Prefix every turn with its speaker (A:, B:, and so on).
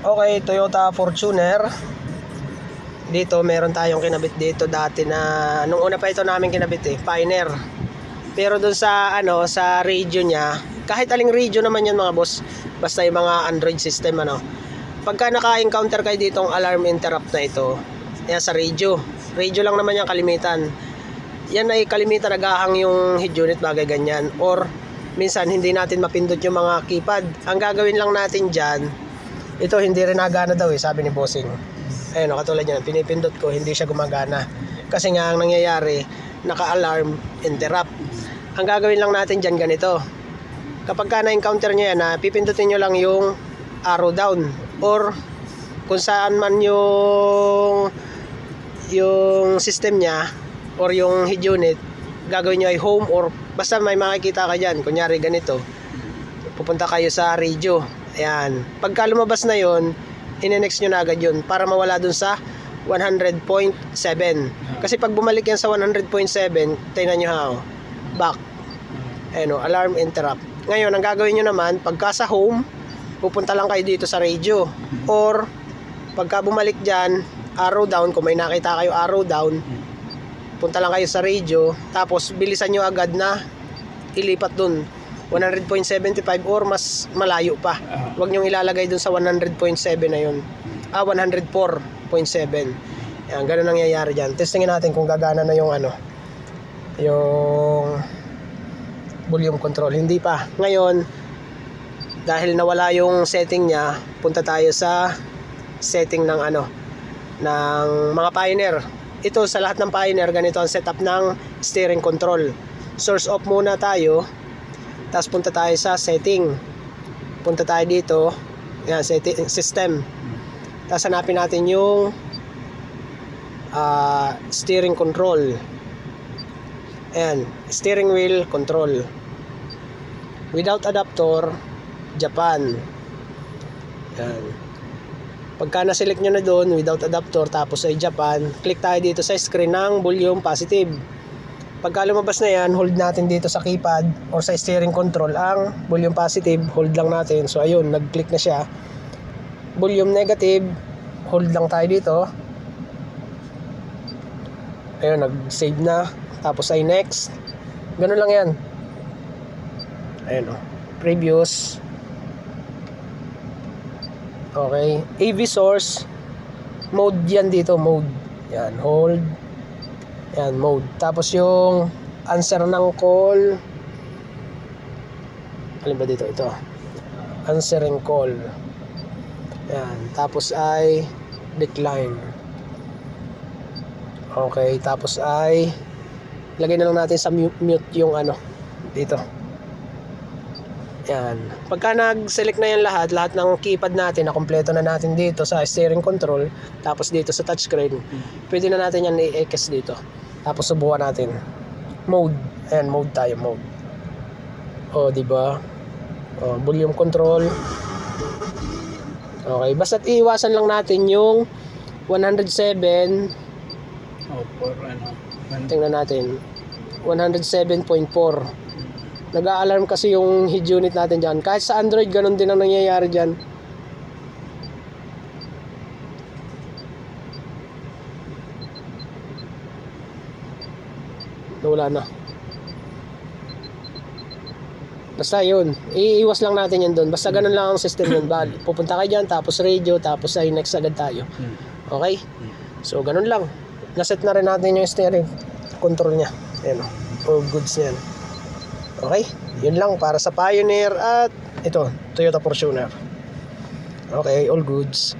A: Okay, Toyota Fortuner. Dito, meron tayong kinabit dito dati na, nung una pa ito namin kinabit eh, Pioneer. Pero dun sa, ano, sa radio niya, kahit aling radio naman yan mga boss, basta yung mga Android system, ano. Pagka naka-encounter kayo ditong alarm interrupt na ito, yan sa radio. Radio lang naman yung kalimitan. Yan ay kalimitan nagahang yung head unit bagay ganyan. Or, minsan hindi natin mapindot yung mga keypad. Ang gagawin lang natin dyan, ito hindi rin nagana daw eh, sabi ni Bossing. Ayun, o, katulad yan, pinipindot ko, hindi siya gumagana. Kasi nga, ang nangyayari, naka-alarm, interrupt. Ang gagawin lang natin dyan ganito. Kapag ka na-encounter nyo yan, na pipindutin nyo lang yung arrow down. Or, kung saan man yung yung system niya or yung head unit, gagawin nyo ay home or basta may makikita ka dyan. Kunyari ganito, pupunta kayo sa radio. Ayan. Pagka lumabas na yon inenext nyo na agad yun para mawala dun sa 100.7. Kasi pag bumalik yan sa 100.7, tingnan nyo ha, oh, back. Ayan o, alarm interrupt. Ngayon, ang gagawin nyo naman, pagka sa home, pupunta lang kayo dito sa radio. Or, pagka bumalik dyan, arrow down, kung may nakita kayo arrow down, punta lang kayo sa radio, tapos bilisan nyo agad na ilipat dun. 100.75 or mas malayo pa. Huwag nyo ilalagay dun sa 100.7 na yun. Ah, 104.7. Yan, ganun ang nangyayari dyan. Testingin natin kung gagana na yung ano, yung volume control. Hindi pa. Ngayon, dahil nawala yung setting niya, punta tayo sa setting ng ano, ng mga Pioneer. Ito sa lahat ng Pioneer, ganito ang setup ng steering control. Source off muna tayo. Tapos punta tayo sa setting. Punta tayo dito. Yan, setting, system. Tapos hanapin natin yung ah, steering control. Ayan, steering wheel control. Without adapter, Japan. Yan. Pagka na-select nyo na doon, without adapter, tapos ay Japan, click tayo dito sa screen ng volume positive. Pagka lumabas na yan, hold natin dito sa keypad or sa steering control ang volume positive, hold lang natin. So ayun, nag-click na siya. Volume negative, hold lang tayo dito. Ayun, nag-save na. Tapos ay next. Ganun lang yan. Ayun o. Previous. Okay. AV source. Mode yan dito. Mode. Yan. Hold. Yan. Mode. Tapos yung answer ng call. Alin ba dito? Ito. Answering call. Yan. Tapos ay decline. Okay. Tapos ay lagay na lang natin sa mu- mute yung ano dito. Yan. Pagka nag-select na yan lahat, lahat ng keypad natin na kompleto na natin dito sa steering control, tapos dito sa touchscreen, pwede na natin yan i-x dito. Tapos subukan natin. Mode. Ayan, mode tayo, mode. O, di ba? O, volume control. Okay, basta't iiwasan lang natin yung 107
B: Oh, for ano.
A: Tingnan natin. 107.4. Nag-a-alarm kasi yung head unit natin dyan. Kahit sa Android, ganun din ang nangyayari dyan. Wala na. Basta yun. Iiwas lang natin yun doon. Basta ganun lang ang system yun. Bali, Pupunta kayo dyan, tapos radio, tapos ay next agad tayo.
B: Hmm.
A: Okay? So, ganun lang. Naset na rin natin yung steering control niya. Ayan o. All goods yan. Okay? Yun lang para sa Pioneer at ito, Toyota Fortuner. Okay, all goods.